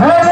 হ্যাঁ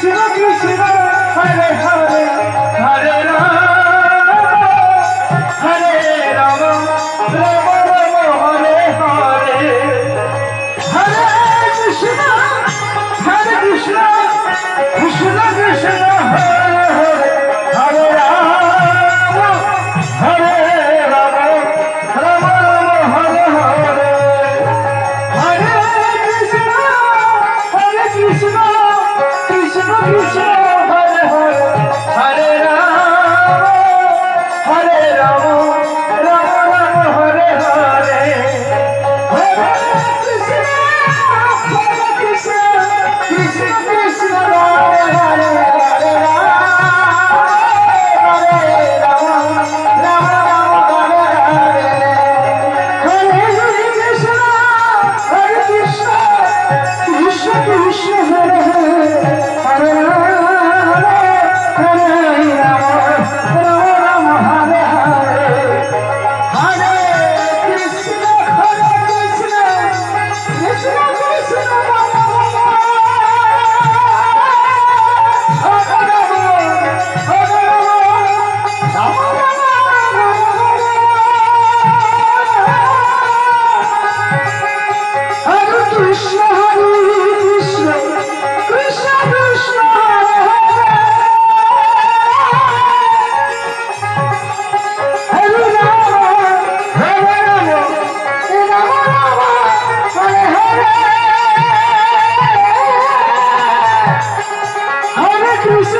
Krishna Krishna Christmas.